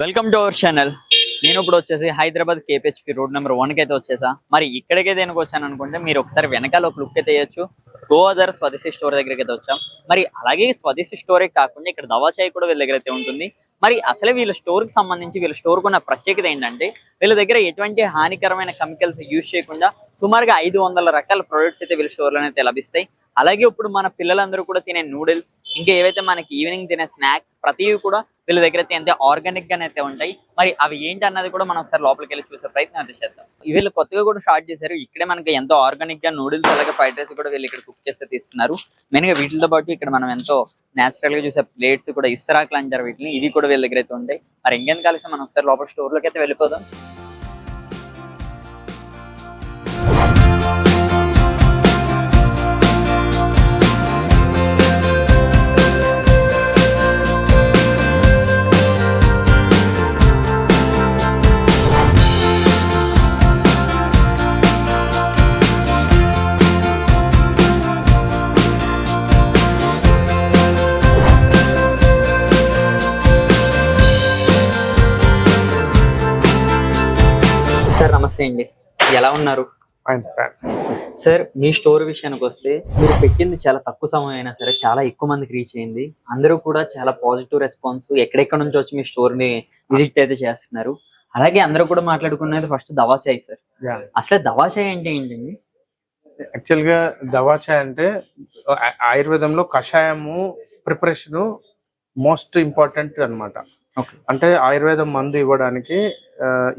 Welcome to our channel నేను ఇప్పుడు వచ్చేసి హైదరాబాద్ కేపీహెచ్పి రోడ్ నెంబర్ వన్కి అయితే వచ్చేసా. మరి ఇక్కడికే దేనికి వచ్చాను అనుకుంటే మీరు ఒకసారి వెనకాల ఒక లుక్ అయితే వేయచ్చు. గోదర్ స్వదేశీ స్టోర్ దగ్గరికి అయితే వచ్చాం. మరి అలాగే స్వదేశీ స్టోరే కాకుండా ఇక్కడ దవాచాయ్ కూడా వీళ్ళ దగ్గర అయితే ఉంటుంది. మరి అసలే వీళ్ళ స్టోర్కి సంబంధించి వీళ్ళ స్టోర్ ఉన్న ప్రత్యేకత ఏంటంటే వీళ్ళ దగ్గర ఎటువంటి హానికరమైన కెమికల్స్ యూజ్ చేయకుండా సుమారుగా ఐదు వందల రకాల ప్రొడక్ట్స్ అయితే వీళ్ళ స్టోర్ అయితే లభిస్తాయి. అలాగే ఇప్పుడు మన పిల్లలందరూ కూడా తినే నూడిల్స్ ఇంకా ఏవైతే మనకి ఈవినింగ్ తినే స్నాక్స్ ప్రతివి కూడా వీళ్ళ దగ్గర అయితే ఎంత ఆర్గానిక్ గానే అయితే ఉంటాయి. మరి అవి ఏంటి అన్నది కూడా మనం ఒకసారి లోపలికి వెళ్ళి చూసే ప్రయత్నం అయితే చేద్దాం. వీళ్ళు కొత్తగా కూడా స్టార్ట్ చేశారు. ఇక్కడే మనకి ఎంతో ఆర్గానిక్గా నూడిల్స్ అలాగే ఫ్రైడ్ రైస్ కూడా వీళ్ళు ఇక్కడ కుక్ చేస్తే తీస్తున్నారు. మెయిన్గా వీటితో పాటు ఇక్కడ మనం ఎంతో నేచురల్గా చూసే ప్లేట్స్ కూడా ఇస్తరాకులు అంటారు వీటిని. ఇవి కూడా వీళ్ళ దగ్గర అయితే ఉంటాయి. మరి ఇంకేం కలిసి మనం ఒకసారి లోపల స్టోర్లోకి అయితే వెళ్ళిపోదాం. నమస్తే అండి ఎలా ఉన్నారు? సార్ మీ స్టోర్ విషయానికి వస్తే మీరు పెట్టింది చాలా తక్కువ సమయం అయినా సరే చాలా ఎక్కువ మందికి రీచ్ అయింది. అందరూ కూడా చాలా పాజిటివ్ రెస్పాన్స్ ఎక్కడెక్కడ నుంచి వచ్చి మీ స్టోర్ని విజిట్ అయితే చేస్తున్నారు. అలాగే అందరూ కూడా మాట్లాడుకునేది ఫస్ట్ దవాచాయ్ సార్. అసలు దవాచాయ్ అంటే ఏంటండి? యాక్చువల్గా దవాచాయ్ అంటే ఆయుర్వేదంలో కషాయము ప్రిపరేషన్ మోస్ట్ ఇంపార్టెంట్ అన్నమాట. ఓకే అంటే ఆయుర్వేదం మందు ఇవ్వడానికి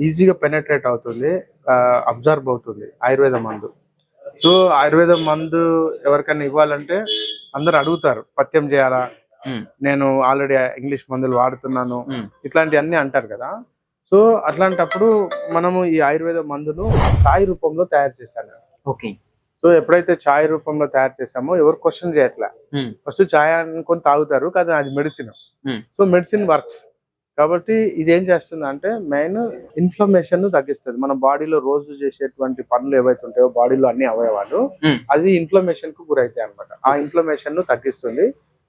ఈజీగా పెనట్రేట్ అవుతుంది అబ్జర్వ్ అవుతుంది ఆయుర్వేద మందు. సో ఆయుర్వేదం మందు ఎవరికైనా ఇవ్వాలంటే అందరు అడుగుతారు పథ్యం చేయాలా? నేను ఆల్రెడీ ఇంగ్లీష్ మందులు వాడుతున్నాను. ఇట్లాంటివన్నీ అంటారు కదా. సో అట్లాంటప్పుడు మనము ఈ ఆయుర్వేద మందును ఛాయ్ రూపంలో తయారు చేశాను ఓకే. సో ఎప్పుడైతే ఛాయ్ రూపంలో తయారు చేసామో ఎవరు క్వశ్చన్ చేయట్లే? ఫస్ట్ ఛాయ్ అనుకొని తాగుతారు కానీ అది మెడిసిన్. So medicine works. కాబట్టి ఇది ఏం చేస్తుంది అంటే మెయిన్ ఇన్ఫ్లమేషన్ తగ్గిస్తుంది. మన బాడీలో రోజు చేసేటువంటి పనులు ఏవైతే ఉంటాయో బాడీలో అన్ని అవయవాలు. అది ఇన్ఫ్లమేషన్కు గురైతాయి అనమాట ఆ ఇన్ఫ్లమేషన్ను తగ్గిస్తుంది.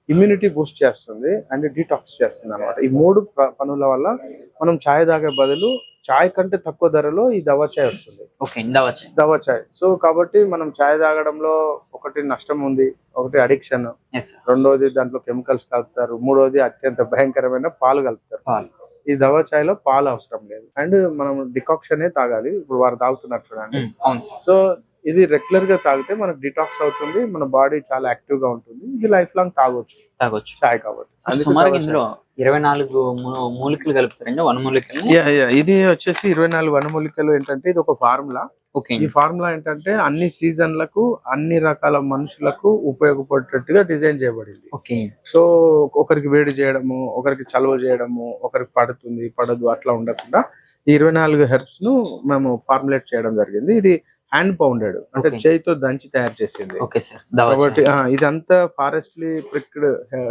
ఇమ్యూనిటీ బూస్ట్ చేస్తుంది అండ్ డీటాక్స్ చేస్తుంది అనమాట ఈ మూడు పనుల వల్ల మనం ఛాయ్ తాగే బదులు ఛాయ్ కంటే తక్కువ ధరలో ఈ దవా ఛాయ్ వస్తుంది. ఓకే దవా ఛాయ్. సో కాబట్టి మనం ఛాయ్ తాగడంలో ఒకటి నష్టం ఉంది ఒకటి అడిక్షన్ రెండోది దాంట్లో కెమికల్స్ కలుపుతారు మూడోది అత్యంత భయంకరమైన పాలు కలుపుతారు. ఈ దవా ఛాయ్లో పాలు అవసరం లేదు. అండ్ మనం డికాక్షన్ తాగాలి. ఇప్పుడు వారు తాగుతున్నారు చూడండి. అవును సార్ సో ఇది రెగ్యులర్గా తాగితే మనకు డిటాక్స్ అవుతుంది మన బాడీ చాలా యాక్టివ్గా ఉంటుంది. ఇది లైఫ్ లాంగ్ తాగొచ్చు. తాగొచ్చు. ఛాయ్ కాబట్టి సుమారుగా ఇందులో ఇరవై నాలుగు మూలికలు కలుపుతారండి వన్ మూలికలు ఛాయ్. Yeah, yeah. ఇది వచ్చేసి ఇరవై నాలుగు వనమూలికలు ఏంటంటే ఇది ఒక ఫార్ములా ఓకే ఈ ఫార్ములా ఏంటంటే అన్ని సీజన్లకు అన్ని రకాల మనుషులకు ఉపయోగపడేటట్టుగా డిజైన్ చేయబడింది. ఓకే. సో ఒకరికి వేడి చేయడము ఒకరికి చలువ చేయడము ఒకరికి పడుతుంది పడదు అట్లా ఉండకుండా ఈ ఇరవై నాలుగు హెర్బ్స్ను మేము ఫార్ములేట్ చేయడం జరిగింది. ఇది హ్యాండ్ పౌండెడ్ అంటే. చేయితో దంచి తయారు చేసింది. ఓకే సార్ దవాచాయ్ కాబట్టి ఇదంతా ఫారెస్ట్లీ ప్రిక్డ్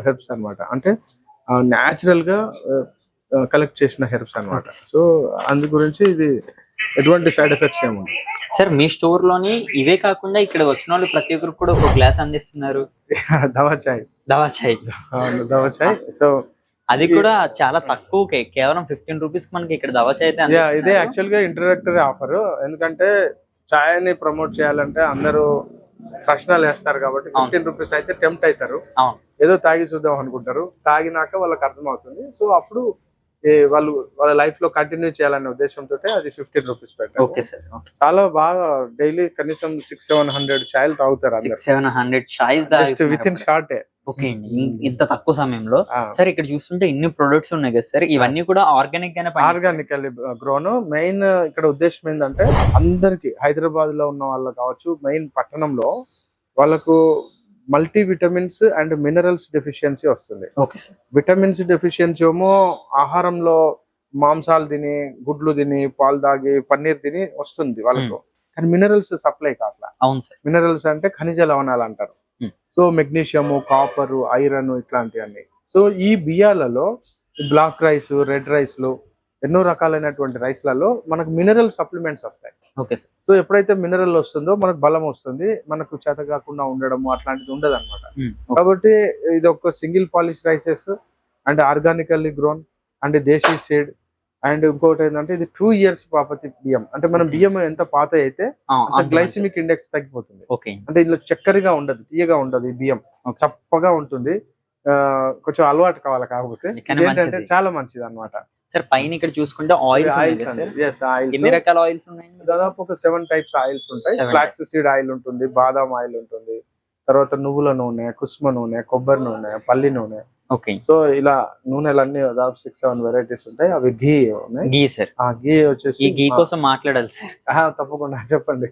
హెర్బ్స్ అన్నమాట. అంటే న్యాచురల్గా కలెక్ట్ చేసిన హెర్బ్స్ అన్నమాట. సో అందు గురించి ఇది ఎటువంటి సైడ్ ఎఫెక్ట్స్ ఏముంది సార్ మీ స్టోర్లోని ఇవే కాకుండా ఇక్కడ వచ్చిన వాళ్ళు ప్రతి ఒక్కరికి కూడా ఒక గ్లాస్ అందిస్తున్నారు. దవా చాయ్ దవా చాయ్ అవును, దవా చాయ్ సో అది కూడా చాలా తక్కువకే కేవలం ఫిఫ్టీన్ రూపీస్ మనకి ఇక్కడ దవా చాయ్ అయితే ఇదే. యాక్చువల్గా ఇంట్రడక్టరీ ఆఫర్ ఎందుకంటే చాయ్ని ప్రమోట్ చేయాలంటే అందరూ ప్రశ్నలు వేస్తారు కాబట్టి. ఫిఫ్టీన్ రూపీస్ అయితే టెంప్ట్ అవుతారు. ఏదో తాగి చూద్దాం అనుకుంటారు. తాగినాక వాళ్ళకి అర్థమవుతుంది. సో అప్పుడు వాళ్ళు వాళ్ళ లైఫ్లో కంటిన్యూ చేయాలనే ఉద్దేశంతో అది ఫిఫ్టీన్ రూపీస్ పెట్టారు. ఓకే సార్ చాలా బాగా డైలీ కనీసం సిక్స్ సెవెన్ హండ్రెడ్ చాయలు తాగుతారు seven hundred within short okay అండి ఇంత తక్కువ సమయంలో సార్ ఇక్కడ చూస్తుంటే ఇన్ని ప్రొడక్ట్స్ ఉన్నాయి కదా సార్ ఇవన్నీ కూడా ఆర్గానిక్ గానే. ఆర్గానికల్ గ్రోన్ మెయిన్ ఇక్కడ ఉద్దేశం ఏంటంటే అందరికి హైదరాబాద్లో ఉన్న వాళ్ళు కావచ్చు మెయిన్ పట్టణంలో వాళ్ళకు multi vitamins and minerals deficiency వస్తుంది. Okay sir. విటమిన్స్ డెఫిషియన్సీ ఏమో ఆహారంలో మాంసాలు తిని గుడ్లు తిని పాలు తాగి పన్నీర్ తిని వస్తుంది వాళ్ళకు. కానీ మినరల్స్ సప్లై కావట్లా అవును సార్. మినరల్స్ అంటే ఖనిజ లవణాలు అంటారు. సో మెగ్నీషియము కాపర్ ఐరన్ ఇట్లాంటివన్నీ. సో ఈ బియ్యాలలో బ్లాక్ రైస్ రెడ్ రైస్లు ఎన్నో రకాలైనటువంటి రైస్లలో మనకు మినరల్ సప్లిమెంట్స్ వస్తాయి. Okay sir. సో ఎప్పుడైతే మినరల్ వస్తుందో మనకు బలం వస్తుంది మనకు చేత కాకుండా ఉండడము అట్లాంటిది ఉండదు అనమాట Hmm. కాబట్టి ఇది ఒక single polish rices and organically grown and desi seed and ఇంకోటి ఏంటంటే ఇది టూ ఇయర్స్ పాపతి బియ్యం అంటే మనం. బియ్యం ఎంత పాత అయితే గ్లైసిమిక్ ఇండెక్స్ తగ్గిపోతుంది. అంటే ఇందులో చక్కెరగా ఉండదు తీయగా ఉండదు ఈ బియ్యం చప్పగా ఉంటుంది. కొంచెం అలవాటు కావాలి కాకపోతే. ఏంటంటే. చాలా మంచిది. అనమాట సార్ పైన ఇక్కడ చూసుకుంటే ఆయిల్స్ ఎన్ని రకాల ఆయిల్స్ ఉన్నాయి దాదాపు ఒక సెవెన్ టైప్స్ ఆయిల్స్ ఉంటాయి. ఫ్లాక్స్ సీడ్ ఆయిల్ ఉంటుంది బాదాం ఆయిల్ ఉంటుంది. తర్వాత నువ్వుల నూనె కుస్మ నూనె కొబ్బరి నూనె పల్లి నూనె. ఓకే. సో ఇలా నూనెలన్నీ దాదాపు సిక్స్ సెవెన్ వెరైటీస్ ఉంటాయి. అవి ఘీ ఉన్నాయి. గీ సార్. ఆ ఘీ వచ్చేసి ఈ గీ కోసం మాట్లాడాలి సార్. తప్పకుండా చెప్పండి.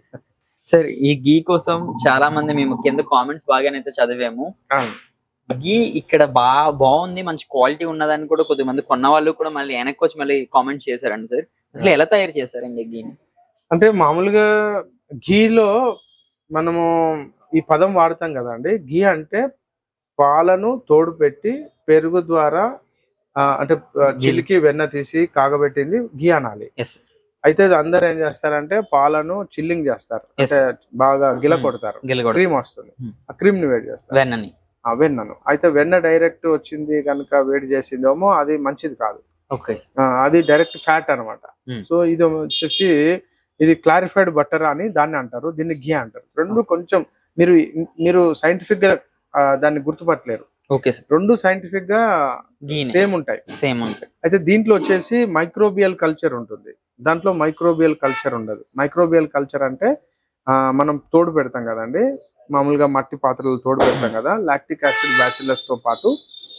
సార్ ఈ గీ కోసం చాలా మంది మేము కింద కామెంట్స్ బాగానైతే చదివాము. గీ ఇక్కడ బా బాగుంది మంచి క్వాలిటీ ఉన్నదని కూడా కొద్దిమంది కొన్న వాళ్ళు కూడా మళ్ళీ వెనక్కి వచ్చి మళ్ళీ కామెంట్ చేశారండి సార్. అసలు ఎలా తయారు చేశారండి గీని అంటే మామూలుగా ఘీలో మనము ఈ పదం వాడతాం కదండి. ఘీ అంటే పాలను తోడు పెట్టి పెరుగు ద్వారా అంటే చిలికి వెన్న తీసి కాగబెట్టింది ఘీ అనాలి. అయితే అందరు ఏం చేస్తారంటే పాలను చిల్లింగ్ చేస్తారు. అంటే బాగా గిల. కొడతారు. క్రీమ్ వస్తుంది. ఆ క్రీమ్ని వేడి చేస్తారు. వెన్నని. ఆ వెన్నను. అయితే వెన్న డైరెక్ట్ వచ్చింది కనుక వేడి చేసిందేమో అది మంచిది కాదు. ఓకే. అది డైరెక్ట్ ఫ్యాట్ అన్నమాట. Hmm. సో ఇది వచ్చేసి ఇది క్లారిఫైడ్ బటర్ అని దాన్ని అంటారు. దీన్ని ఘీ అంటారు. రెండు కొంచెం మీరు మీరు సైంటిఫిక్గా దాన్ని గుర్తుపట్టలేరు. Okay sir. రెండు సైంటిఫిక్గా సేమ్ ఉంటాయి. సేమ్ ఉంటాయి. అయితే దీంట్లో వచ్చేసి మైక్రోబియల్ కల్చర్ ఉంటుంది. దాంట్లో మైక్రోబియల్ కల్చర్ ఉండదు. మైక్రోబియల్ కల్చర్ అంటే మనం తోడు పెడతాం కదండి. మామూలుగా మట్టి పాత్రలు తోడు పెడతాం కదా. లాక్టిక్ యాసిడ్ బ్యాసిల్లస్తో పాటు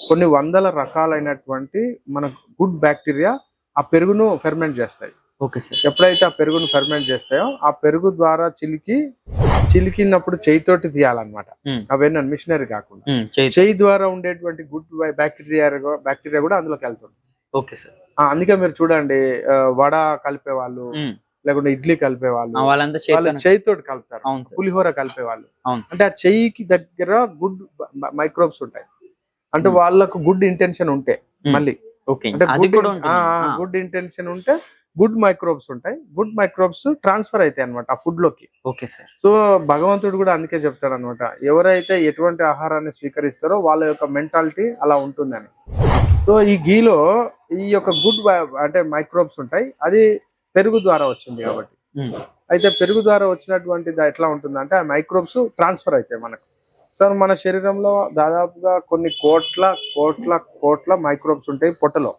కొన్ని వందల రకాలైనటువంటి మన గుడ్ బ్యాక్టీరియా ఆ పెరుగును ఫెర్మెంట్ చేస్తాయి. Okay sir. ఎప్పుడైతే ఆ పెరుగును ఫెర్మెంట్ చేస్తాయో ఆ పెరుగు ద్వారా చిలికి చిలికినప్పుడు చేయితోటి తీయాలన్నమాట. అవన్నీ మిషనరీ కాకుండా. చేయి. ద్వారా ఉండేటువంటి గుడ్ బ్యాక్టీరియా బ్యాక్టీరియా కూడా అందులోకి వెళ్తుంది. Okay sir. ఆ, అందుకే మీరు చూడండి వడ కలిపే వాళ్ళు లేకుంటే ఇడ్లీ కలిపే వాళ్ళు వాళ్ళంతా కలుపుతారు. పులిహోర కలిపే వాళ్ళు అంటే ఆ చెయ్యికి దగ్గర గుడ్ మైక్రోబ్స్ ఉంటాయి. అంటే. వాళ్ళకు గుడ్ ఇంటెన్షన్ ఉంటే. మళ్ళీ. గుడ్ ఇంటెన్షన్ ఉంటే గుడ్ మైక్రోబ్స్ ఉంటాయి. గుడ్ మైక్రోబ్స్ ట్రాన్స్ఫర్ అవుతాయి అనమాట ఆ ఫుడ్లోకి. Okay sir. సో భగవంతుడు కూడా అందుకే చెప్తాడు అనమాట ఎవరైతే ఎటువంటి ఆహారాన్ని స్వీకరిస్తారో వాళ్ళ యొక్క మెంటాలిటీ అలా ఉంటుందని. సో ఈ గీలో ఈ యొక్క గుడ్ అంటే మైక్రోబ్స్ ఉంటాయి. అది పెరుగు ద్వారా వచ్చింది కాబట్టి. అయితే పెరుగు ద్వారా వచ్చినటువంటిది ఎట్లా ఉంటుందంటే ఆ మైక్రోబ్స్ ట్రాన్స్ఫర్ అవుతాయి మనకు. సో మన శరీరంలో దాదాపుగా కొన్ని కోట్ల కోట్ల కోట్ల మైక్రోబ్స్ ఉంటాయి పొట్టలో.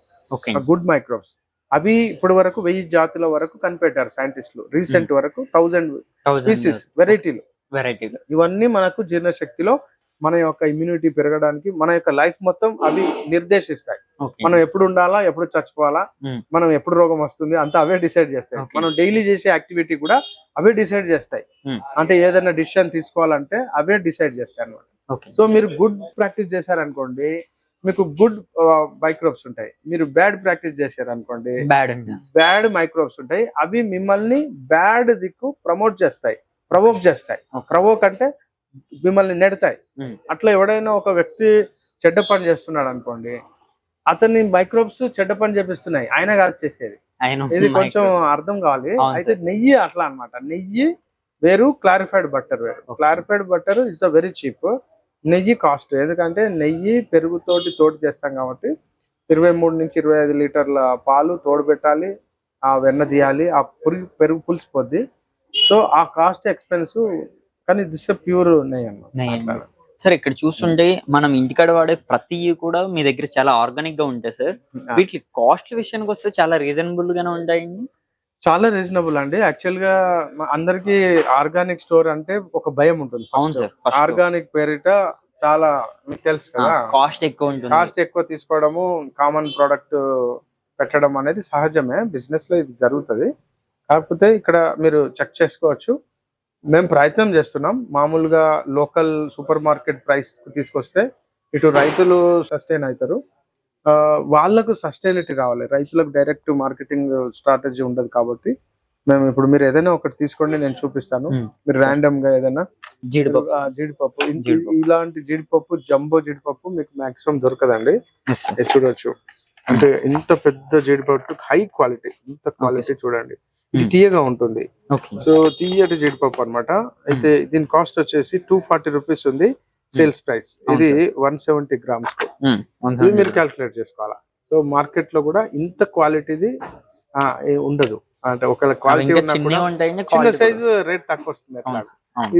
Good microbes. అవి ఇప్పటి వరకు వెయ్యి జాతుల వరకు కనిపెట్టారు సైంటిస్టులు రీసెంట్ వరకు థౌజండ్ స్పీసీస్ వెరైటీలు వెరైటీ ఇవన్నీ మనకు జీర్ణశక్తిలో మన యొక్క ఇమ్యూనిటీ పెరగడానికి మన యొక్క లైఫ్ మొత్తం అవి నిర్దేశిస్తాయి. మనం ఎప్పుడు ఉండాలా ఎప్పుడు చచ్చిపోవాలా Hmm. మనం ఎప్పుడు రోగం వస్తుంది అంతా అవే డిసైడ్ చేస్తాయి. మనం డైలీ చేసే యాక్టివిటీ కూడా అవే డిసైడ్ చేస్తాయి. Hmm. అంటే ఏదైనా డిసిషన్ తీసుకోవాలంటే అవే డిసైడ్ చేస్తాయి అన్నమాట. ఓకే సో మీరు గుడ్ ప్రాక్టీస్ చేశారనుకోండి మీకు గుడ్ మైక్రోబ్స్ ఉంటాయి. మీరు బ్యాడ్ ప్రాక్టీస్ చేశారనుకోండి బ్యాడ్ అండి. బ్యాడ్ మైక్రోబ్స్ ఉంటాయి. అవి మిమ్మల్ని బ్యాడ్ దిక్కు ప్రమోట్ చేస్తాయి ప్రవోక్ చేస్తాయి. ప్రవోక్ అంటే మిమ్మల్ని నెడతాయి. Hmm. అట్లా ఎవడైనా ఒక వ్యక్తి చెడ్డ పని చేస్తున్నాడు అనుకోండి అతన్ని మైక్రోబ్స్ చెడ్డ పని చేపిస్తున్నాయి. ఆయన కాదు చేసేది. ఇది కొంచెం అర్థం కావాలి. అయితే నెయ్యి అట్లా అన్నమాట. నెయ్యి వేరు క్లారిఫైడ్ బట్టర్ వేరు. Clarified butter is a very cheap నెయ్యి కాస్ట్ ఎందుకంటే నెయ్యి పెరుగుతోటి తోడు చేస్తాం కాబట్టి ఇరవై మూడు నుంచి ఇరవై ఐదు లీటర్ల పాలు తోడు పెట్టాలి ఆ వెన్న తీయాలి ఆ పురుగు పెరుగు పులిసిపోద్ది. సో ఆ కాస్ట్ ఎక్స్పెన్స్ కానీ దిస్ ప్యూర్ నెయ్యి అన్నమాట. సార్ ఇక్కడ చూస్తుంటే మనం ఇంటికాడ వాడే ప్రతి కూడా మీ దగ్గర చాలా ఆర్గానిక్గా ఉంటాయి సార్. వీటి కాస్ట్ విషయానికి వస్తే చాలా రీజనబుల్ గానే ఉంటాయండి. చాలా రీజనబుల్ అండి. యాక్చువల్గా అందరికి ఆర్గానిక్ స్టోర్ అంటే ఒక భయం ఉంటుంది అవును సార్ ఆర్గానిక్ పేరిట చాలా మీకు తెలుసు కదా. కాస్ట్ ఎక్కువ ఉంటుంది. కాస్ట్ ఎక్కువ తీసుకోవడము కామన్ ప్రోడక్ట్ పెట్టడం అనేది సహజమే. బిజినెస్లో ఇది జరుగుతుంది. కాకపోతే ఇక్కడ మీరు చెక్ చేసుకోవచ్చు. మేము ప్రయత్నం చేస్తున్నాం. మామూలుగా లోకల్ సూపర్ మార్కెట్ ప్రైస్ తీసుకొస్తే ఇటు రైతులు సస్టైన్ అవుతారు. వాళ్ళకు సస్టైనిటీ రావాలి రైతులకు డైరెక్ట్ మార్కెటింగ్ స్ట్రాటజీ ఉండదు కాబట్టి మేము ఇప్పుడు మీరు ఏదైనా ఒకటి తీసుకోండి నేను చూపిస్తాను. మీరు. ర్యాండమ్గా ఏదైనా జీడిపప్పు. జీడిపప్పు. ఇలాంటి జీడిపప్పు జంబో జీడిపప్పు మీకు మాక్సిమం దొరకదండి. చూడొచ్చు. అంటే ఇంత పెద్ద జీడిపప్పు హై క్వాలిటీ ఇంత క్వాలిటీ చూడండి. ఇది. తీయగా ఉంటుంది. సో తీయటి జీడిపప్పు అన్నమాట. అయితే దీని కాస్ట్ వచ్చేసి టూ ఫార్టీ రూపీస్ ఉంది. Sales price. అవును ఇది వన్ సెవెంటీ గ్రామ్స్. మీరు. క్యాల్కులేట్ చేసుకోవాలా? సో మార్కెట్లో కూడా ఇంత క్వాలిటీది ఉండదు. అంటే ఒకవేళ క్వాలిటీ చిన్న. సైజు రేట్ తక్కువ వస్తుంది.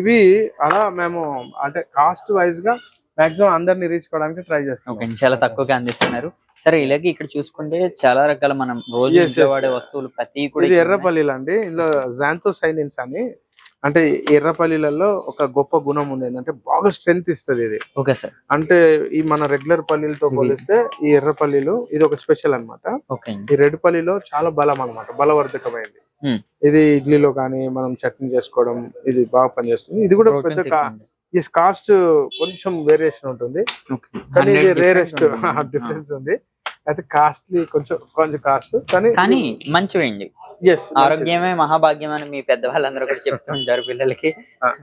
ఇవి అలా మేము అంటే కాస్ట్ వైజ్గా మాక్సిమం అందరిని రీచ్ కావడానికి ట్రై చేస్తాం చాలా తక్కువగా అందిస్తున్నారు. సరే ఇలాగే ఇక్కడ చూసుకుంటే చాలా రకాల మనం రోజు వాడే. వస్తువులు ప్రతి కూడా. ఎర్రపల్లిలు అండి. ఇందులో జాంతో సైనిన్స్ అని అంటే ఎర్రపల్లిలలో ఒక గొప్ప గుణం ఉంది ఏంటంటే బాగా స్ట్రెంగ్త్ ఇస్తుంది ఇది ఓకే సార్ అంటే ఈ మన రెగ్యులర్ పల్లీలతో. పోలిస్తే ఈ ఎర్రపల్లిలు ఇది ఒక స్పెషల్ అండి. ఈ రెడ్ పల్లిలో చాలా బలం అన్నమాట బలవర్ధకమైంది. ఇది ఇడ్లీలో కానీ మనం చట్నీ చేసుకోవడం ఇది బాగా పనిచేస్తుంది ఇది కూడా పెద్ద. ఈ కాస్ట్ కొంచెం వేరియేషన్ ఉంటుంది. కానీ ఇది 100 రేరెస్ట్. డిఫరెన్స్ ఉంది అయితే కాస్ట్లీ కొంచెం కొంచెం కాస్ట్ కానీ కానీ మంచివేండి ఎస్ ఆరోగ్యమే మహాభాగ్యం అని మీ పెద్దవాళ్ళందరూ కూడా చెప్తుంటారు పిల్లలకి.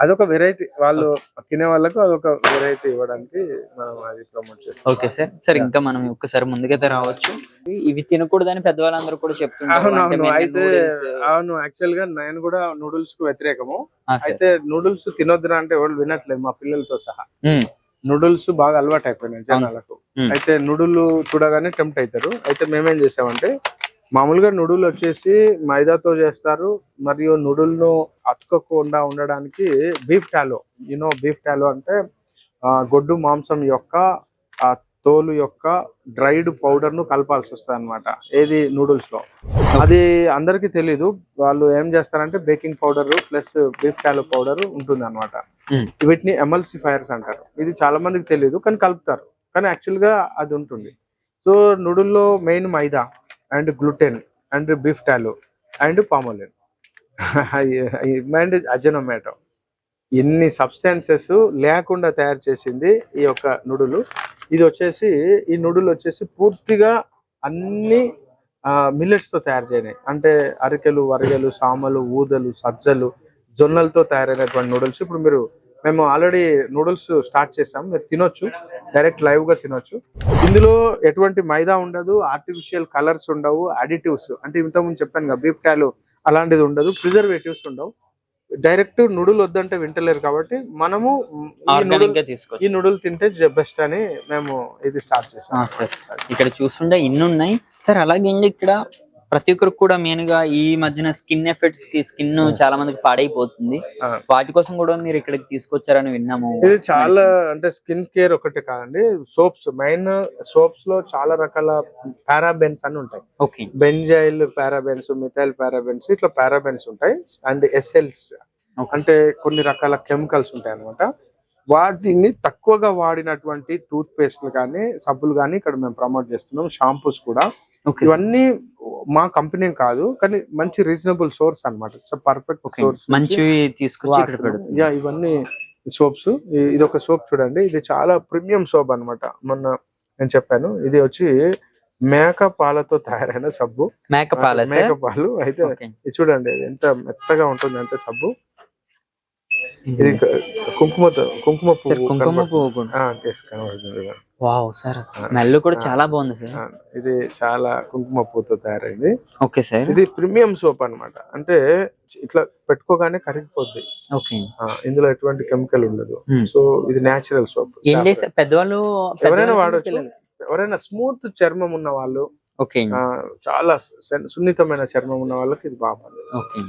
అదొక వెరైటీ వాళ్ళు తినే వాళ్ళకు అదొక వెరైటీ ఇవ్వడానికి మనం అది ప్రమోట్ చేస్తాం ఓకే సార్. సార్ ఇంకా మనం ఒక్కసారి ముందుకైతే రావచ్చు. ఇవి తినకూడదని పెద్దవాళ్ళందరూ కూడా చెప్తుంటారు. అవును అయితే అవును యాక్చువల్గా నేను కూడా నూడిల్స్కు వ్యతిరేకము. అయితే నూడిల్స్ తినొద్దురా అంటే ఎవరు వినట్లేదు మా పిల్లలతో సహా. నూడిల్స్ బాగా అలవాటు అయిపోయినాయి జనాలకు. అయితే నూడిల్ చూడగానే టెంప్ట్ అవుతారు అయితే మేమేం చేసామంటే మామూలుగా నూడిల్ వచ్చేసి మైదాతో చేస్తారు మరియు నూడిల్ను అతుక్కోకుండా ఉండడానికి beef tallow. You know beef tallow అంటే గొడ్డు మాంసం యొక్క తోలు యొక్క డ్రైడ్ పౌడర్ను కలపాల్సి వస్తుంది అనమాట ఏది? నూడిల్స్లో. అది అందరికీ తెలీదు. వాళ్ళు ఏం చేస్తారంటే baking powder plus beef tallow powder ఉంటుంది అనమాట. వీటిని ఎమల్సిఫైర్స్ అంటారు. ఇది చాలా మందికి తెలియదు కానీ కలుపుతారు. కానీ యాక్చువల్గా అది ఉంటుంది. So నూడిల్లో main maida and gluten and beef tallow and palmolein and Ajinomoto ఎన్ని సబ్స్టాన్సెస్ లేకుండా తయారు చేసింది ఈ యొక్క నుడులు ఇది వచ్చేసి ఈ నూడుల్ వచ్చేసి పూర్తిగా అన్ని మిల్లెట్స్తో తయారు చేయనాయి అంటే అరికెలు వరిగెలు సామలు ఊదలు సజ్జలు జొన్నలతో తయారైనటువంటి నూడిల్స్. ఇప్పుడు మీరు మేము ఆల్రెడీ నూడిల్స్ స్టార్ట్ చేసాం. మీరు తినొచ్చు. డైరెక్ట్ లైవ్గా తినొచ్చు. ఇందులో ఎటువంటి మైదా ఉండదు. ఆర్టిఫిషియల్ కలర్స్ ఉండవు. అడిటివ్స్ అంటే ఇంతకుముందు చెప్పాను కదా బీఫ్ టాలు అలాంటిది ఉండదు. ప్రిజర్వేటివ్స్ ఉండవు. డైరెక్ట్ నుడులు వద్దంటే వింటలేరు కాబట్టి మనము ఈ ఆర్గానిక్ నూడిల్ తింటే బెస్ట్ అని మేము ఇది స్టార్ట్ చేసాం. సార్. ఇక్కడ చూస్తుంటే ఇన్ని ఉన్నాయి సార్ అలాగే ఇక్కడ ప్రతి ఒక్కరికి కూడా మెయిన్గా ఈ మధ్యన స్కిన్ ఎఫెక్ట్స్కి స్కిన్ చాలా మందికి పాడైపోతుంది. వాటి కోసం కూడా మీరు ఇక్కడికి తీసుకొచ్చారని విన్నాము. ఇది చాలా అంటే స్కిన్ కేర్ ఒకటి కాదండి సోప్స్ మెయిన్ సోప్స్లో చాలా రకాల పారాబెన్స్ అని ఉంటాయి. Okay benzyl parabens methyl parabens ఇట్లా పారాబెన్స్ ఉంటాయి. అండ్ ఎస్ఎల్స్ అంటే కొన్ని రకాల కెమికల్స్ ఉంటాయి అనమాట వాటిని తక్కువగా వాడినటువంటి టూత్ పేస్ట్లు కానీ సబ్బులు కానీ ఇక్కడ మేము ప్రమోట్ చేస్తున్నాం. షాంపూస్ కూడా. ఇవన్నీ మా కంపెనీ కాదు కానీ మంచి రీజనబుల్ సోర్స్ అనమాట పర్ఫెక్ట్ సోర్స్ మంచివి తీసుకొచ్చి యా ఇవన్నీ సోప్స్ ఇది ఒక సోప్ చూడండి. ఇది చాలా ప్రీమియం సోప్ అన్నమాట. మొన్న నేను చెప్పాను. ఇది వచ్చి మేక పాలతో తయారైన సబ్బు. మేక పాల మేక పాలు అయితే చూడండి ఎంత మెత్తగా ఉంటుంది అంటే సబ్బు. ఇది కుంకుమతో కుంకుమ సార్ పువ్వు కుంకుమ కూడా. కనబడుతుంది. వావ్ సార్ స్మెల్ కూడా. చాలా బాగుంది సార్. ఇది చాలా కుంకుమ పువ్వుతో తయారైంది. Okay sir. ఇది ప్రీమియం సోప్ అన్నమాట. అంటే ఇట్లా పెట్టుకోగానే కరిగిపోద్ది. ఓకే. ఇందులో ఎటువంటి కెమికల్ ఉండదు. Hmm. సో ఇది నేచురల్ సోప్ పెద్దవాళ్ళు ఎవరైనా వాడొచ్చు? ఎవరైనా స్మూత్ చర్మం ఉన్న వాళ్ళు ఓకే చాలా సున్నితమైన చర్మం ఉన్న వాళ్ళకి ఇది బాగా. ఓకే.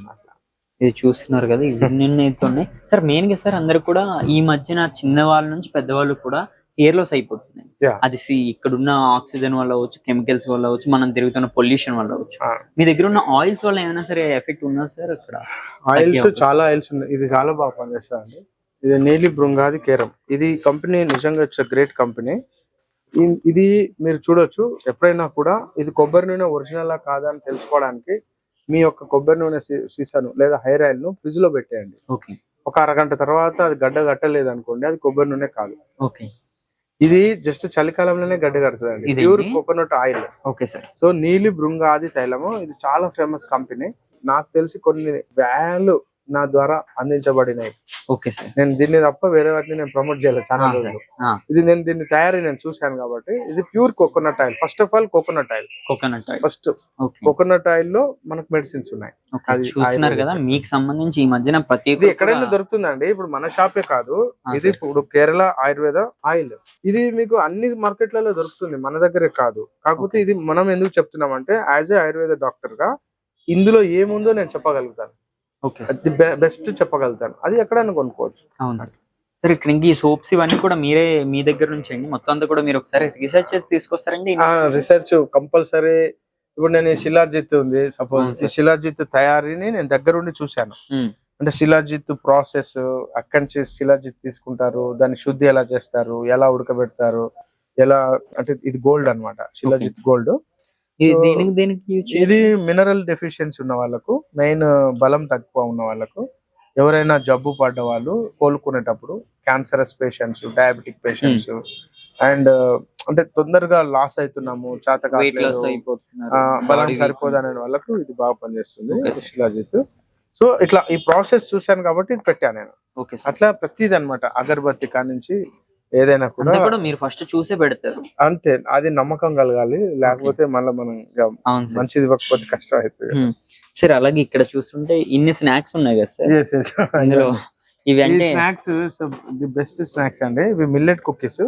ఇది చూస్తున్నారు కదా ఇవన్నీ అయితే ఉన్నాయి. సార్ మెయిన్గా సార్ అందరు కూడా ఈ మధ్యన చిన్న వాళ్ళ నుంచి పెద్దవాళ్ళు కూడా హెయిర్ లాస్ అయిపోతున్నాయి. Yeah. అది సి ఇక్కడున్న ఆక్సిజన్ వల్ల అవ్వచ్చు కెమికల్స్ వల్ల అవ్వచ్చు మనం తిరుగుతున్న పొల్యూషన్ వల్ల అవ్వచ్చు. ఆ. మీ దగ్గర ఉన్న ఆయిల్స్ వల్ల ఏమైనా సరే ఎఫెక్ట్ ఉందా సార్ అక్కడ? ఆయిల్స్. చాలా ఆయిల్స్ ఉన్నాయి. ఇది చాలా బాగా పనిచేస్తుంది ఇది నీలి బృంగాది కేరం. ఇది కంపెనీ నిజంగా ఇట్స్ గ్రేట్ కంపెనీ ఇది మీరు చూడొచ్చు. ఎప్పుడైనా కూడా ఇది కొబ్బరి నూనె ఒరిజినల్ కాదా అని తెలుసుకోవడానికి మీ యొక్క కొబ్బరి నూనె సీసాను లేదా హెయిర్ ఆయిల్ను ఫ్రిడ్జ్లో పెట్టేయండి. ఓకే. ఒక అరగంట తర్వాత అది గడ్డ కట్టలేదు అనుకోండి అది కొబ్బరి నూనె కాదు. ఓకే. ఇది జస్ట్ చలికాలంలోనే గడ్డ కడుతుందండి. ఇదేంటి? Pure coconut oil. Okay sir. So నీలి బృంగాది తైలము. ఇది చాలా ఫేమస్ కంపెనీ. నాకు తెలిసి కొన్ని వేలు నా ద్వారా అందించబడినాయి. Okay sir. నేను దీన్ని తప్ప వేరే వాటిని నేను ప్రమోట్ చేయలేదు చాలా రోజులు. ఇది నేను దీన్ని తయారీ నేను చూశాను కాబట్టి ఇది pure coconut oil first of all coconut oil coconut oil first coconut ఆయిల్లో మనకు మెడిసిన్స్ ఉన్నాయి. చూస్తున్నారు కదా. మీకు సంబంధించి ఈ మధ్యన ప్రతి ఎక్కడైనా కూడా- దొరుకుతుందండి. ఇప్పుడు మన షాపే కాదు. ఇది. ఇప్పుడు కేరళ ఆయుర్వేద ఆయిల్ ఇది మీకు అన్ని మార్కెట్లలో దొరుకుతుంది. మన దగ్గరే కాదు. కాకపోతే ఇది మనం ఎందుకు చెప్తున్నామంటే యాజ్ ఏ ఆయుర్వేద డాక్టర్గా ఇందులో ఏముందో నేను చెప్పగలుగుతాను. అది బెస్ట్ చెప్పగలుగుతాను. అది ఎక్కడైనా కొనుక్కోవచ్చు. అవును సార్. ఇక్కడ ఇంక ఈ సోప్స్ ఇవన్నీ కూడా మీరే మీ దగ్గర నుంచి అండి? మొత్తం అంతా కూడా మీరు ఒకసారి రీసెర్చ్ చేసి తీసుకొస్తారండి? Research compulsory. ఇప్పుడు నేను శిలాజిత్ ఉంది సపోజ్. శిలాజిత్ తయారీని నేను దగ్గరుండి చూశాను. ఉమ్, అంటే శిలాజిత్ ప్రాసెస్ అక్కడి నుంచి శిలాజిత్ తీసుకుంటారు దాన్ని శుద్ధి ఎలా చేస్తారు ఎలా ఉడకబెడతారు ఎలా అంటే ఇది గోల్డ్ అన్నమాట శిలాజిత్ గోల్డ్. దేనికి ఇది మినరల్ డెఫిషియన్సీ ఉన్న వాళ్ళకు మెయిన్ బలం తక్కువ ఉన్న వాళ్ళకు ఎవరైనా జబ్బు పడ్డ వాళ్ళు కోలుకునేటప్పుడు cancerous patients diabetic patients and అంటే తొందరగా లాస్ అవుతున్నాము చేత బలం. సరిపోదనే వాళ్ళకు ఇది బాగా పనిచేస్తుంది. శిలాజిత్ సో ఇట్లా ఈ ప్రాసెస్ చూశాను కాబట్టి ఇది పెట్టాను నేను. అట్లా ప్రతిది అనమాట అగరబత్తి కానించి ఏదైనా కూడా కూడా మీరు ఫస్ట్ చూసే పెడతారు. అంతే అది నమ్మకం కలగాలి లేకపోతే మళ్ళీ మనం మంచిది ఇవ్వకపోతే కష్టం అవుతుంది. సార్ అలాగే ఇక్కడ చూస్తుంటే ఇన్ని స్నాక్స్ ఉన్నాయి కదా సార్. ఇందులో ఇవి అంటే స్నాక్స్ ది బెస్ట్ స్నాక్స్ అండి ఇవి మిల్లెట్ కుకీస్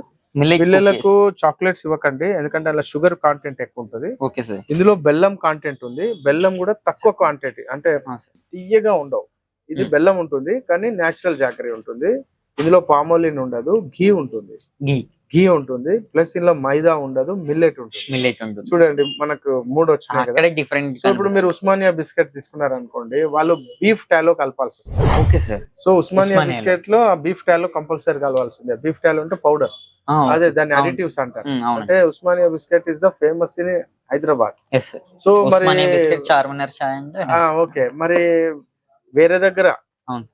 పిల్లలకు. చాక్లెట్స్ ఇవ్వకండి ఎందుకంటే అలా షుగర్ కాంటెంట్ ఎక్కువ ఉంటుంది. ఓకే సార్ ఇందులో బెల్లం కాంటెంట్ ఉంది బెల్లం కూడా తక్కువ క్వాంటిటీ అంటే సార్ తీయగా ఉండవు. ఇది Hmm. బెల్లం ఉంటుంది కానీ నేచురల్ జాకరీ ఉంటుంది. ఇందులో పామోలిన్ ఉండదు ఘీ ఉంటుంది. ఘీ. ఘీ ఉంటుంది ప్లస్ ఇందులో మైదా ఉండదు మిల్లెట్ ఉంటుంది. మిల్లెట్ ఉంటుంది. చూడండి మనకు మూడు వచ్చినాయి కదా. అక్కడే డిఫరెంట్ సో ఇప్పుడు మీరు ఉస్మానియా బిస్కెట్ తీసుకున్నారు అనుకోండి వాళ్ళు బీఫ్ టాలో కలపాల్సి వస్తుంది. Okay sir. సో ఉస్మానియా. బిస్కెట్లో ఆ బీఫ్ టాలో కంపల్సరీ కలవాల్సిందే. బీఫ్ టాలో అంటే పౌడర్ అదే దాన్ని. అడిటివ్స్ అంటారు. అంటే Osmania biscuit is the famous in Hyderabad. So మరి ఉస్మానియా బిస్కెట్ చార్మినార్ చాయ్ అంటే ఓకే. మరి వేరే దగ్గర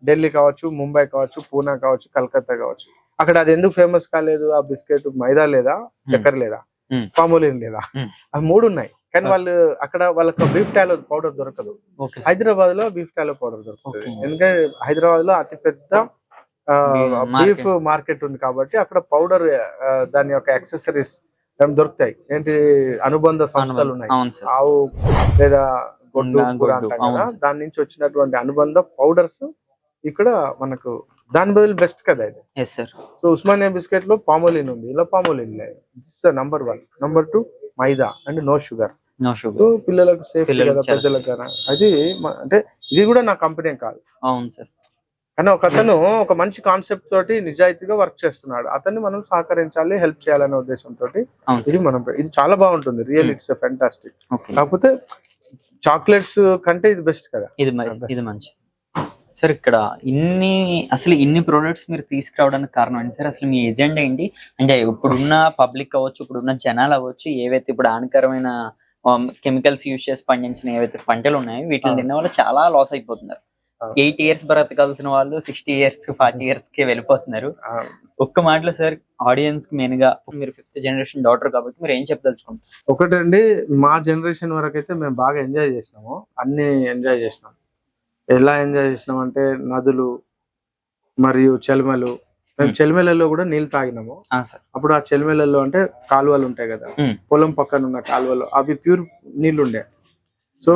ఢిల్లీ కావచ్చు ముంబై కావచ్చు పూనా కావచ్చు కలకత్తా కావచ్చు. అక్కడ అది ఎందుకు ఫేమస్ కాలేదు? ఆ బిస్కెట్ మైదా లేదా? చక్కెర లేదా. పామోలిన్ లేదా. అవి మూడు ఉన్నాయి. కానీ. వాళ్ళు అక్కడ వాళ్ళకి బీఫ్ టాలో పౌడర్ దొరకదు. హైదరాబాద్లో బీఫ్ టాలో పౌడర్ దొరుకుతుంది. ఎందుకంటే హైదరాబాద్లో అతి పెద్ద బీఫ్ మార్కెట్. ఉంది కాబట్టి అక్కడ పౌడర్ దాని యొక్క యాక్సెసరీస్ దొరుకుతాయి? ఏంటి అనుబంధ సంస్థలు ఉన్నాయి? ఆవు లేదా గొడ్డు కూర అంటాం కదా. దాని నుంచి వచ్చినటువంటి అనుబంధ పౌడర్స్ ఇక్కడ మనకు దాని బదులు బెస్ట్ కదా ఇది. సో ఉస్మానియా బిస్కెట్లో పామోలిన్ ఉంది. ఇలా పామోలిన్ లేదు number one number two maida and no sugar so పిల్లలకు సేఫ్ కదా పెద్దలకు అది అంటే ఇది కూడా నా కంపెనీ కాదు. అవును సార్. కానీ ఒక అతను ఒక మంచి కాన్సెప్ట్ తోటి నిజాయితీగా వర్క్ చేస్తున్నాడు. అతన్ని మనం సహకరించాలి హెల్ప్ చేయాలనే ఉద్దేశంతో ఇది మనం ఇది చాలా బాగుంటుంది. రియల్ ఇట్స్ ఫెంటాస్టిక్ కాకపోతే చాక్లెట్స్ కంటే ఇది బెస్ట్ కదా? ఇది ఇది మంచి. సార్ ఇక్కడ ఇన్ని అసలు ఇన్ని ప్రొడక్ట్స్ మీరు తీసుకురావడానికి కారణం ఏంటి సార్? అసలు మీ ఎజెండా ఏంటి? అంటే ఇప్పుడున్న పబ్లిక్ అవ్వచ్చు ఇప్పుడున్న జనాలు అవ్వచ్చు ఏవైతే ఇప్పుడు హానికరమైన కెమికల్స్ యూజ్ చేసి పండించిన ఏవైతే పంటలు ఉన్నాయో వీటిని. తిన్న వాళ్ళు చాలా లాస్ అయిపోతున్నారు. ఎయిట్ ఇయర్స్ బ్రతకాల్సిన వాళ్ళు సిక్స్టీ ఇయర్స్ ఫార్టీ ఇయర్స్కి వెళ్ళిపోతున్నారు. ఒక్క మాటలో సార్ ఆడియన్స్కి మెయిన్గా మీరు ఫిఫ్త్ జనరేషన్ డాటర్ కాబట్టి మీరు ఏం చెప్పదలుచుకుంటారు? ఒకటండి మా జనరేషన్ వరకు అయితే మేము బాగా ఎంజాయ్ చేసినాము. అన్ని ఎంజాయ్ చేసినాం. ఎలా ఎంజాయ్ చేసినాం అంటే నదులు మరియు చెలిమలు. మేము Hmm. చెలిమలలో కూడా నీళ్ళు తాగినాము. అప్పుడు ఆ చెలిమలలో అంటే కాలువలు ఉంటాయి కదా. Hmm. పొలం పక్కన ఉన్న కాలువలు అవి ప్యూర్ నీళ్ళు ఉండే. సో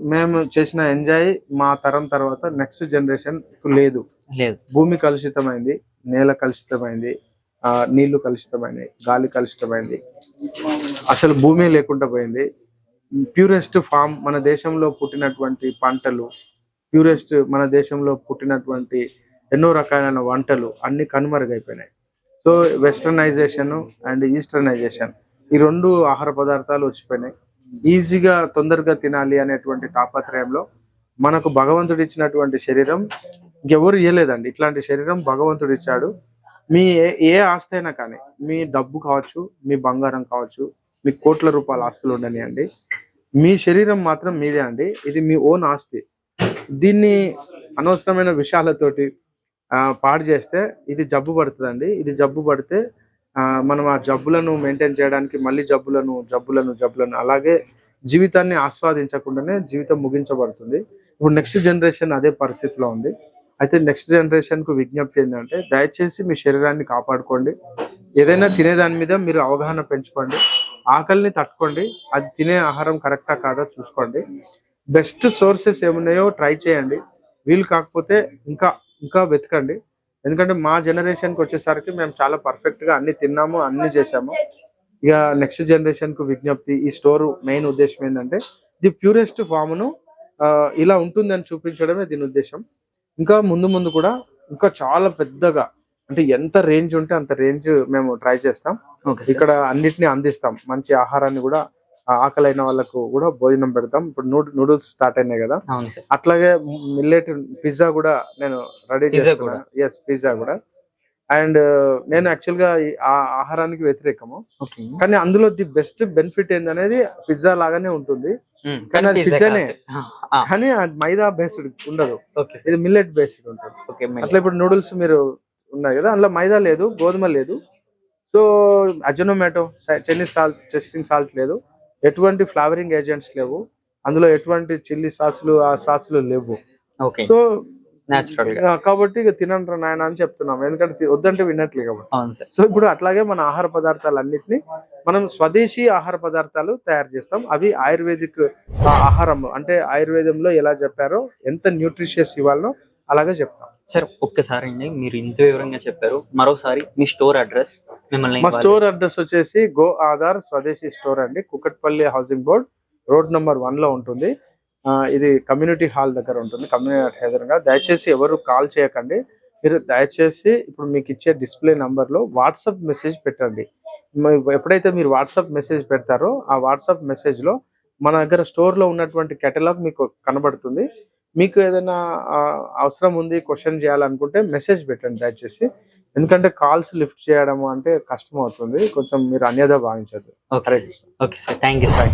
మేము చేసిన ఎంజాయ్ మా తరం తర్వాత నెక్స్ట్ జనరేషన్ లేదు. లేదు. భూమి కలుషితమైంది నేల కలుషితమైంది ఆ నీళ్ళు కలుషితమైంది గాలి కలుషితమైంది. అసలు భూమి లేకుండా పోయింది. ప్యూరెస్ట్ ఫామ్ మన దేశంలో పుట్టినటువంటి పంటలు ప్యూరెస్ట్ మన దేశంలో పుట్టినటువంటి ఎన్నో రకాలైన వంటలు అన్ని కనుమరుగైపోయినాయి. సో వెస్టర్నైజేషన్ అండ్ ఈస్టర్నైజేషన్ ఈ రెండు ఆహార పదార్థాలు వచ్చిపోయినాయి. Hmm. ఈజీగా తొందరగా తినాలి అనేటువంటి తాపత్రయంలో మనకు భగవంతుడు ఇచ్చినటువంటి శరీరం ఇంకెవరు ఇవ్వలేదండి ఇట్లాంటి శరీరం భగవంతుడు ఇచ్చాడు. మీ ఏ- ఏ ఆస్తి అయినా కానీ మీ డబ్బు కావచ్చు మీ బంగారం కావచ్చు మీ కోట్ల రూపాయల ఆస్తులు ఉండనియండి. మీ శరీరం మాత్రం మీదే అండి. ఇది మీ ఓన్ ఆస్తి. దీన్ని అనవసరమైన విషయాలతోటి ఆ, పాడు చేస్తే ఇది జబ్బు పడుతుందండి. ఇది జబ్బు పడితే మనం ఆ జబ్బులను మెయింటైన్ చేయడానికి మళ్ళీ జబ్బులను జబ్బులను జబ్బులను అలాగే జీవితాన్ని ఆస్వాదించకుండానే జీవితం ముగించబడుతుంది. ఇప్పుడు నెక్స్ట్ జనరేషన్ అదే పరిస్థితిలో ఉంది. అయితే నెక్స్ట్ జనరేషన్కు విజ్ఞప్తి ఏంటంటే దయచేసి మీ శరీరాన్ని కాపాడుకోండి. ఏదైనా తినేదాని మీద మీరు అవగాహన పెంచుకోండి. ఆకలిని తట్టుకోండి. అది తినే ఆహారం కరెక్టా కాదా చూసుకోండి. బెస్ట్ సోర్సెస్ ఏమున్నాయో ట్రై చేయండి. వీలు కాకపోతే ఇంకా ఇంకా వెతకండి. ఎందుకంటే మా జనరేషన్కి వచ్చేసరికి మేము చాలా పర్ఫెక్ట్గా అన్ని తిన్నాము అన్ని చేసాము ఇక నెక్స్ట్ జనరేషన్కు విజ్ఞప్తి ఈ స్టోర్ మెయిన్ ఉద్దేశం ఏంటంటే ది ప్యూరెస్ట్ ఫామ్ను ఆ, ఇలా ఉంటుందని చూపించడమే దీని ఉద్దేశం. ఇంకా ముందు ముందు కూడా ఇంకా చాలా పెద్దగా అంటే ఎంత రేంజ్ ఉంటే అంత రేంజ్ మేము ట్రై చేస్తాం. ఇక్కడ అన్నిటిని అందిస్తాం. మంచి ఆహారాన్ని కూడా ఆ ఆకలైన వాళ్ళకు కూడా భోజనం పెడతాం. ఇప్పుడు నూడిల్స్ స్టార్ట్ అయినాయి కదా. అట్లాగే మిల్లెట్ పిజ్జా కూడా నేను రెడీ చేస్తున్నా. ఎస్ పిజ్జా కూడా. అండ్ నేను యాక్చువల్గా ఆహారానికి వ్యతిరేకము. కానీ అందులో ది బెస్ట్ బెనిఫిట్ ఏందనేది పిజ్జా లాగానే ఉంటుంది. కానీ అది పిజ్జానే. కానీ అది మైదా బేస్డ్ ఉండదు. ఇది మిల్లెట్ బేస్డ్ ఉంటుంది. అట్లా ఇప్పుడు నూడిల్స్ మీరు ఉన్నాయి కదా అందులో మైదా లేదు గోధుమ లేదు. So Ajinomoto Chinese salt testing salt లేదు. ఎటువంటి ఫ్లవరింగ్ ఏజెంట్స్ లేవు. అందులో ఎటువంటి చిల్లీ సాసులు ఆ సాసులు లేవు. సో కాబట్టి ఇక తినంటారు నాయన అని చెప్తున్నాం. ఎందుకంటే వద్దంటే వినట్లే కాబట్టి. సో ఇప్పుడు అట్లాగే మన ఆహార పదార్థాలు అన్నిటిని మనం స్వదేశీ ఆహార పదార్థాలు తయారు చేస్తాం. అవి ఆయుర్వేదిక్ ఆహారం అంటే ఆయుర్వేదంలో ఎలా చెప్పారో ఎంత న్యూట్రిషియస్ ఇవ్వాలో అలాగే చెప్తాం. సార్ ఒక్కసారి అండి మీరు ఇంత వివరంగా చెప్పారు. మరోసారి మీ స్టోర్ అడ్రస్ మిమ్మల్ని మా స్టోర్ అడ్రస్ వచ్చేసి గో ఆధార్ స్వదేశీ స్టోర్ అండి. Kukatpally housing board road number వన్లో ఉంటుంది. ఇది కమ్యూనిటీ హాల్ దగ్గర ఉంటుంది కమ్యూనిటీ ఎదురుగా దయచేసి ఎవరు కాల్ చేయకండి. మీరు దయచేసి ఇప్పుడు మీకు ఇచ్చే డిస్ప్లే నంబర్లో వాట్సాప్ మెసేజ్ పెట్టండి. ఎప్పుడైతే మీరు వాట్సాప్ మెసేజ్ పెడతారో ఆ వాట్సాప్ మెసేజ్లో మన దగ్గర స్టోర్లో ఉన్నటువంటి కెటలాగ్ మీకు కనబడుతుంది. మీకు ఏదైనా అవసరం ఉంది క్వశ్చన్ చేయాలనుకుంటే మెసేజ్ పెట్టండి దయచేసి. ఎందుకంటే కాల్స్ లిఫ్ట్ చేయడం అంటే కష్టం అవుతుంది కొంచెం మీరు అన్యదా భావించదు okay sir. Thank you sir.